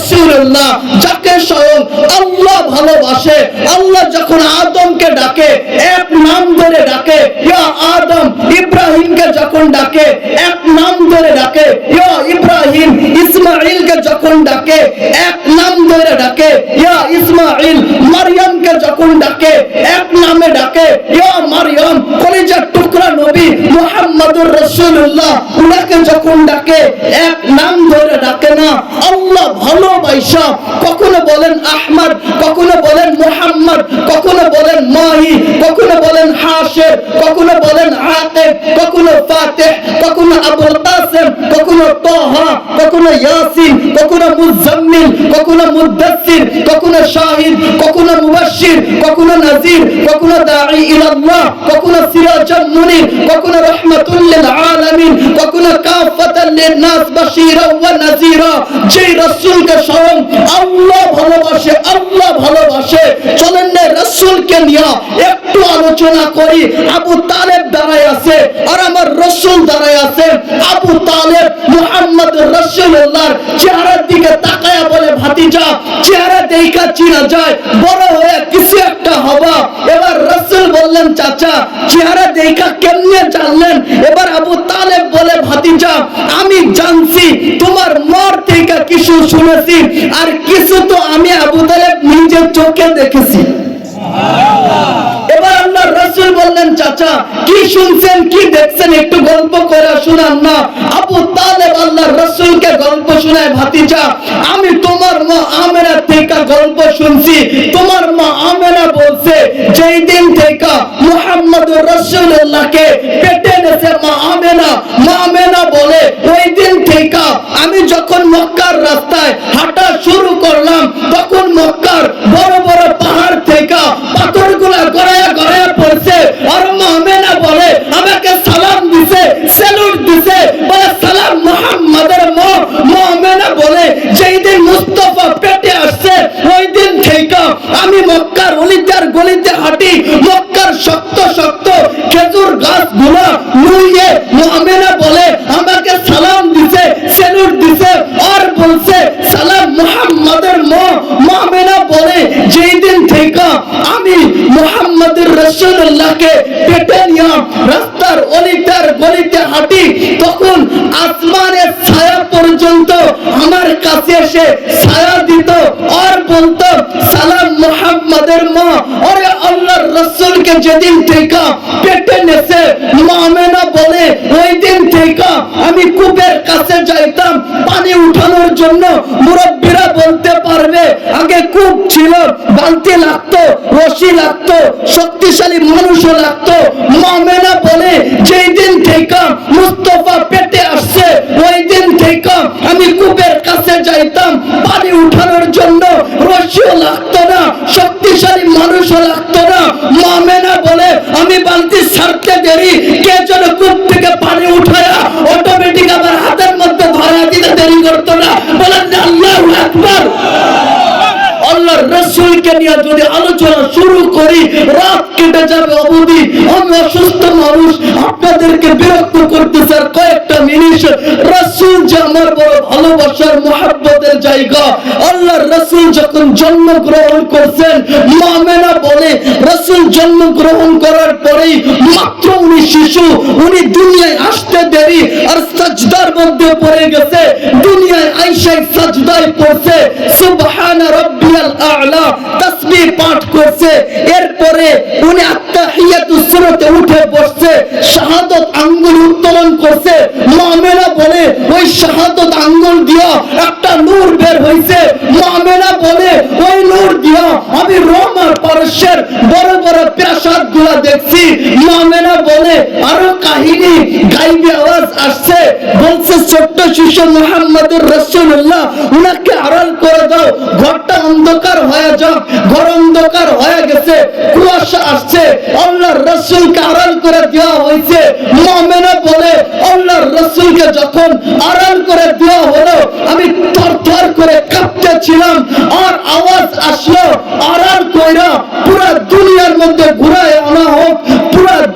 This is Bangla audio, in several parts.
রাসূলুল্লাহ, যাকে স্বয়ং আল্লাহ ভালোবাসে, আল্লাহ যখন আদমকে ডাকে, এক নাম ধরে ডাকে, ইয়া আদম, ইব্রাহিমকে যখন ডাকে, এক নাম ধরে ডাকে, ইয়া ইব্রাহিম ইসমাইলকে যখন ডাকে, এক নাম ধরে ডাকে, ইয়া ইসমাইল মারইয়ামকে যখন ডাকে, এক নামে ডাকে টুকরা নবী মুহাম্মদুর রাসূলুল্লাহ। উনাকে যখন ডাকে, এক নাম ধরে ডাকে না। আল্লাহ ভালোবাসা কখনো বলেন আহমদ, কখনো বলেন মুহাম্মদ, কখনো বলেন মাহি, কখনো বলেন হাশির কখনো বলেন আতিফ, কখনো ফাতিহ, কখনো আবুল কাসিম কখনো তাহা কখনো ইয়াসিন, কখনো মুজাম্মিল, কখনো মুদাসসির, কখনো শাহিদ কখনো মুবাশশির, কখনো নাযির, কখনো দাঈ ইলা আল্লাহ কখনো সিরাজাম মুনির, কখনো রাহমাতুল লিল আলামিন, কখনো কাফাতান লিন নাস বাশীরা ওয়া নাযীরা। যে রাসূলকে স্বয়ং আল্লাহ ভালোবাসে আল্লাহ ভালোবাসে, চলেন না রাসূলকে নিয়ে একটু আলোচনা করি। আবু তালেব দাঁড়ায় আছে, আর আমার রসুল দাঁড়ায় আছে, আবু তালেব চেহারার দিকে তাকায়া বলে, ভাতিজা, চেহারা দেখা চিনা যায়, বড় হয়ে কিছু একটা হবা। এবার রসুল বললেন, চাচা, চেহারা দেখা কেমনে জানলেন? এবার আবু তালেব বলে, ভাতিজা, আমি জানছি, তোমার মর থেকে কিছু শুনেছি, আর কিছু তো আমি আবু তালেব নিজের চোখে দেখেছি। এবার আল্লাহ রসুল বললেন, চাচা, কি শুনছেন, কি দেখছেন? একটু গল্প করে শোনান না। আবু তালেব আল্লাহ রসুলকে গল্প শোনায়, ভাতিজা, আমি তোমার মা আমেনা থেকে গল্প শুনছি। তোমার মা আমেনা বলছে, যেই দিন থেকে মুহাম্মদ রসুল্লাহকে পেটে নেছে মা আমেনা মা আমেনা বলে, ওই দিন থেকে আমি যখন মক্কার রাস্তায় হাঁটা শুরু করলাম, তখন মক্কার বড় বড় পাহাড় থেকে পাথরগুলা গড়ায়া আর মামেনা বলে, আমাকে সালাম দিছে স্যালুট দিছে, বলে সালাম মুহাম্মাদের মা মামেনা বলে, যেই দিন মুস্তাফা পেটে আসছে, ওই দিন থেকে আমি মক্কার অলিদার গলিতে হাঁটি, মক্কার শক্ত শক্ত খেজুর গাছগুলো নুইয়ে মামেনা বলে, আমাকে সালাম দিছে স্যালুট দিছে, আর বলছে, সালাম মুহাম্মাদের মা মামেনা বলে যেই দিন থেকে আমি মুহাম্মাদুর রাসূলুল্লাহকে পেটে নিয়ে রাস্তার অলিটার গলিতে হাঁটি, তখন আসমানের ছায়া পর্যন্ত আমার কাছে এসে ছায়া দিত আর বলতো, সালাম মুহাম্মাদের মা, ওরে আল্লাহর রাসূলকে যেদিন থেকে পেটে নেছে মামেনা বলে, ওই দিন থেকে আমি কূপের কাছে যাইতাম পানি উঠানোর জন্য আগে কূপ ছিল, বালতি লাগতো, রশি লাগতো, শক্তিশালী মানুষও লাগতো। মামেনা বলে, যেই দিন থেকে মুস্তফা পেটে আসছে, ওই দিন থেকে আমি কূপের কাছে যাইতাম। পানি উঠানোর জন্য রশিও লাগতো না, শক্তিশালী মানুষও লাগতো না। মামেনা বলে, আমি বালতি ছাড়তে দেরি, কে যেন কূপ থেকে পানি উঠায়া অটোমেটিক আমার হাতের মধ্যে ধরা দিতে দেরি করতো না। বলেন, আল্লাহু আকবার। আল্লাহর রসুলকে নিয়ে যদি আলোচনা শুরু করি, রাত কেটে যাবে অবধি। আমি অসুস্থ মানুষ, আপনাদেরকে বিরক্ত করতে স্যার কয়েকটা মিনিট। রসুল যে আমার বড় ভালোবাসার মহাব্বতের জায়গা, আল্লাহর রসুল যখন জন্মগ্রহণ করছেন রসুল জন্মগ্রহণ করার পরেই মাত্র উনি শিশু, উনি দুনিয়ায় আসতে দেরি আর সাজদার মধ্যে পড়ে গেছে। দুনিয়ায় আইসাই সাজদায় পড়ছে। সুবহান রাব্বিয়াল আ'লা পাঠ করছে। এরপরে উনি আত্তাহিয়াতু সুরতে উঠে বসছে, শাহাদাত আঙ্গুল উত্তোলন করছে। মুআমিনা বলে, ওই শাহাদাত আঙ্গুল দিয়া একটা নূর বের হইছে। মুআমিনা বলে, ওই নূর দিয়া আমি রোম পারস্যের বড় বড় প্রাসাদগুলা দেখছি। মুআমিনা বলে আরও কাহিনী, গাইবি আওয়াজ আসছে। বলছে, ছোট্ট শিশু মুহাম্মদুর রাসূলুল্লাহ, উনাকে আড়াল করে দাও। ঘরটা অন্ধকার হয়ে যাক, ঘর অন্ধকার হয়ে গেছে, কুয়াশা আসছে। আল্লাহর রাসূলকে আড়াল করে দেওয়া হয়েছে। মুমিনা বলে, আল্লাহর রাসূলকে যখন আড়াল করে দেওয়া হলো, আমি থরথর করে কাঁপতেছিলাম আর আওয়াজ আসলো আড়াল কইরা পুরো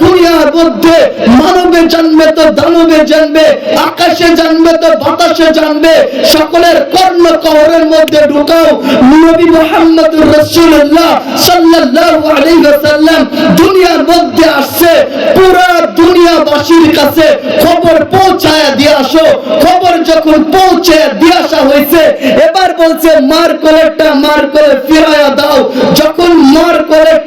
দুনিয়ার মধ্যে মানবের জানবে তো দানবে জানবে, আকাশে জানবে তো বাতাসে জানবে, সকলের কর্ণ কবরের মধ্যে ঢুকাও। নবী মুহাম্মদুর রাসূলুল্লাহ সাল্লাল্লাহু আলাইহি ওয়াসাল্লাম দুনিয়ার মধ্যে আসছে, পুরো দুনিয়াবাসীর কাছে খবর পৌঁছায় দিয়ে আসো। খবর যখন পৌঁছে দিয়ে আসা হয়েছে, এবার বলছে মার কোলেরটা মার কোলে ফিরায়া দাও। যখন মার কোলেরটা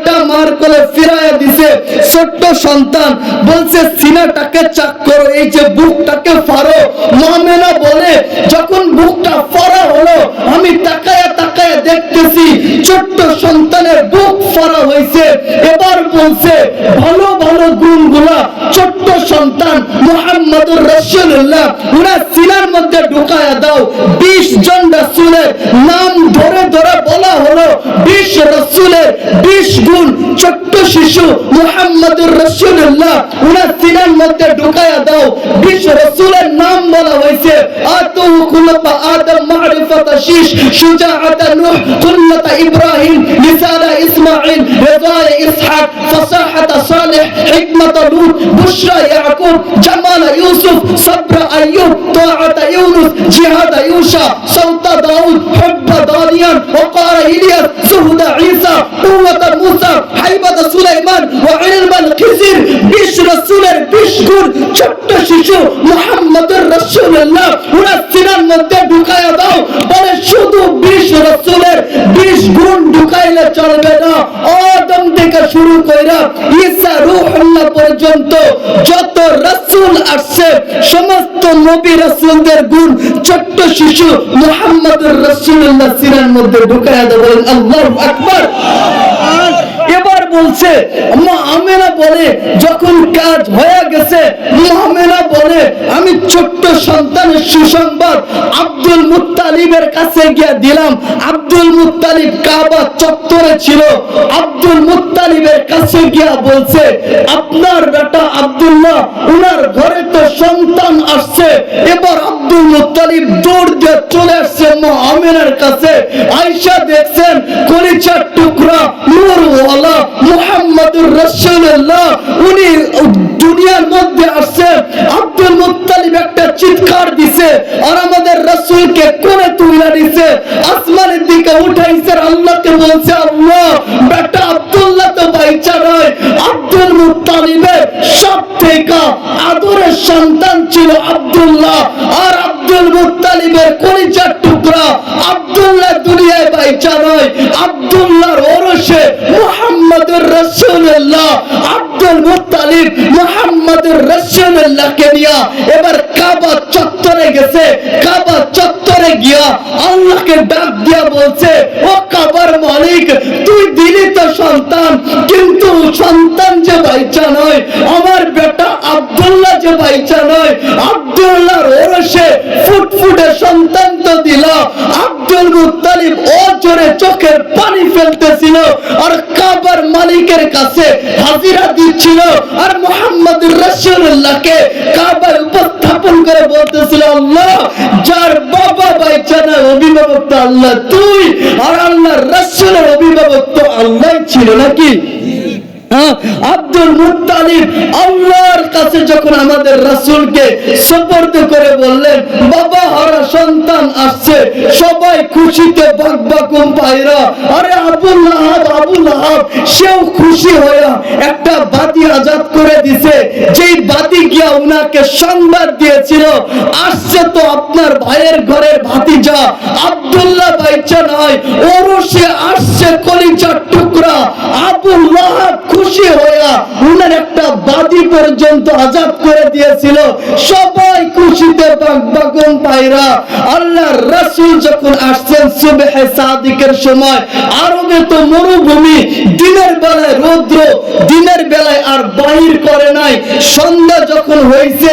সন্তান বলছে, সিনাটাকে চাক করো, এই যে বুকটাকে ফাড়ো। মামেনা বলে, যখন বুকটা ফাড়া হলো, আমি তাকায়া তাকায়া দেখতেছি, ছোট্ট সন্তানের বুক ফাড়া হয়েছে। এবার বলছে, ভালো ভালো গুণগুলা ছোট্ট সন্তান মুহাম্মদুর রাসূলুল্লাহ উনার সিনার মধ্যে ঢুকায়া দাও। 20 জন রাসূলের নাম হলো 20 রাসূলের 20 গুণ ছোট্ট শিশু মুহাম্মদুর রাসূলুল্লাহ উনার সিনার মধ্যে ঢুকায়া দাও 20 রাসূলের নাম বলা হয়েছে আতু খুলফা আদম মারিফাত শীশ শুজাআত নূহ কুল্লাত ইব্রাহিম লিসানা ইসমাঈল রিদায় ইসহাক ফাসাহাত সালেহ হিকমত লূত বুশরা ইয়াকুব জামাল ইউসুফ সবর আইয়ুব তাআত ইউনুস জিহাদ ইউশা সৌতা দাউদ হুব্ব দানিয়ান ওকার ইলিয়াস সুহদ ঈসা কুওয়াত মুসা হাইবাত সুলাইমান ওয়া ইলমাল খিজির বিশ রাসূলের বিশ গুণ ছোট্ট শিশু মুহাম্মদুর রাসূলুল্লাহ উনার সিনার মধ্যে ঢুকায়া দাও বলে শুধু বিশ রাসূলের বিশ গুণ ঢুকাইলে চলবে না আদম থেকে শুরু কইরা ঈসা রূহুল্লাহ পর্যন্ত যত রাসূল আসছে, সমস্ত নবী রাসূলদের গুণ, ছোট্ট শিশু মুহাম্মদুর রাসূলুল্লাহ, সিরার মধ্যে ঢুকায়া দাও বলেন, আল্লাহু আকবার। এবার বলছে আমেনা বলে, যখন কাজ হয়ে গেছে আমেনা বলে, আমি ছোট্ট সন্তানের সুসংবাদ আব্দুল মুত্তালিবের কাছে গিয়ে দিলাম। আব্দুল মুত্তালিব কাবা চত্বরে ছিল। আব্দুল মুত্তালিবের কাছে গিয়া বলছে, আপনার বেটা আব্দুল্লাহ, উনার ঘরে তো সন্তান আসছে। এবার আব্দুল মুত্তালিব দৌড় দিয়ে চলে আসছে মা আমেনার কাছে। আয়সা দেখছেন কলিচার নূরওয়ালা মুহাম্মদুর রাসূলুল্লাহ, উনি দুনিয়ার মধ্যে আসছে একটা চিৎকার দিছে, আর আমাদের রাসূলকে কোলে তুলে দিছে। আসমানের দিকে উঠাইছে, আল্লাহকে বলছে, আল্লাহ, বেটা আব্দুল্লাহ তো বাইচা নয় মুত্তালিবের সব থেকে আদরের সন্তান ছিল আব্দুল্লাহ। আর আব্দুল মুত্তালিবের কলিজার টুকরা আব্দুল্লাহ দুনিয়ায় বাইচা নয়। আব্দুল্লাহর ওরসে মুহাম্মদুর রাসূলুল্লাহ। আব্দুল মুত্তালিব মুহাম্মদুর রাসূলুল্লাহকে নিয়া এবার কাবা চত্বরে গেছে। কাবা চত্বরে গিয়া আল্লাহকে ডাক দিয়া বলছে, ও কাবার মালিক, তুই দিলি তো সন্তান, কিন্তু সন্তান যে বাইচা নয়, আমার বেটা আব্দুল্লাহ যে বাইচা নয়, আব্দুল্লাহর ওরসে ফুটফুটে সন্তান তো দিল, আব্দুল মুত্তালিব ও জোরে চোখের পানি ফেলতেছিল, আর কাবার মালিকের কাছে হাজিরা দিচ্ছিল, আর মোহাম্মদ রাসূলুল্লাহকে কাবার উপস্থাপন করে বলতেছিল, আল্লাহ, যার বাবা বাইচা না অভিভাবক তো আল্লাহ, তুই আর আল্লাহ রাসূলের অভিভাবক তো আল্লাহ ছিল নাকি? আব্দুল মুত্তালিব আল্লাহর কাছে যখন আমাদের রাসূলকে সুপর্দ করে বললেন, বাবা, হারা সন্তান আসছে, সবাই খুশিতে বাকবাকুম পায়রা আরে আবুল লাহাব আবুল লাহাব, সেও খুশি হয়ে একটা বাতি আজাদ করে দিছে। যেই বাতি গিয়া উনাকে সংবাদ দিয়েছিল, আসছে তো আপনার ভাইয়ের ঘরের ভাতিজা, আব্দুল্লাহ বাইচা নয় ওরসে আসছে কলিজার টুকরা, আবুল লাহাব খুশি হইয়া উনার একটা বাদি পর্যন্ত আজাদ করে দিয়েছিল। সবাই খুশিতে বাগবাগন পায়রা আল্লাহর রাসূল যখন আসছেন সুবহে সাদিকের সময়, আরবে তো মরুভূমি, দিনের বেলায় রৌদ্র, দিনের বেলায় আর বাহির করে নাই। সন্ধ্যা যখন হয়েছে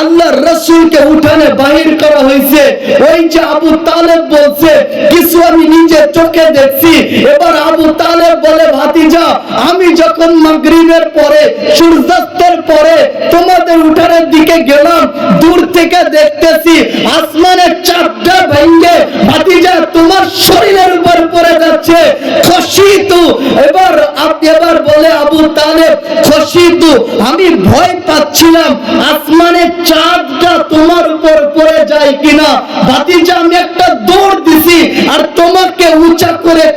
আল্লাহর রাসূলকে উঠানে বাহির করা হয়েছে ওই যে আবু তালেব বলছে, কিছু আমি নিজে চোখে দেখছি। এবার আবু তালেব বলে, ভাতিজা, আমি যখন মাগরিবের পরে, সূর্যাস্তের পরে তোমাদের উঠানের দিকে গেলাম, দূর থেকে দেখতেছি আসমানের চাঁদটা ভেঙে ভাতিজা তোমার শরীরের উপর পড়ে যাচ্ছে। খসিতু। এবার আপ- এবার বলে, আবু তালেব, খসিতু। আমি ভয় পাচ্ছিলাম, আসমানের চাঁদটা তোমার উপর পড়ে যায় কিনা। ভাতিজা, আমি একটা দৌড় দিছি, আর তোমাকে উঁচা করে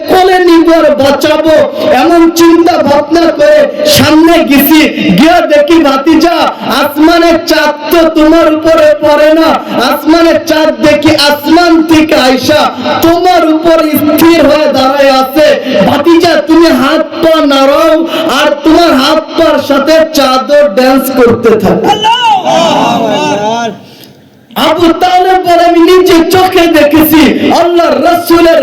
আর বাঁচাবো, এমন চিন্তা ভাবনা করে সামনে গেছি। গিয়ে দেখি ভাতিজা, আসমানের চাঁদ তো তোমার উপরে পড়ে না। আসমানের চাঁদ দেখি আসমান থেকে আইসা তোমার উপর স্থির হয়ে দাঁড়ায় আছে। ভাতিজা, তুমি হাত পা নাড়াও আর তোমার হাত পার সাথে চাদর ড্যান্স করতে থাকো। আবু তালেব বলে, আমি নিজে চোখে দেখেছি আল্লাহ রসুলের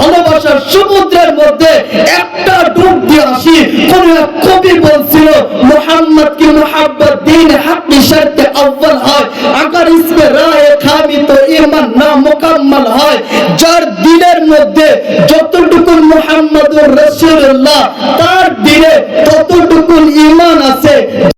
ভালোবাসার সমুদ্রের মধ্যে একটা ডুব দিয়ে আসি। কোন এক কবি বলছিল, মোহাম্মদ কি মোহাম্মদ দিন হাকি শর্তে আব্বাল হয়। আগার ইসমে রায় খামি তো ইমান না মোকাম্মল হয়। যার দিনের মধ্যে যতটুকু মুহাম্মদুর রাসূলুল্লাহ তার দিনে ততটুকু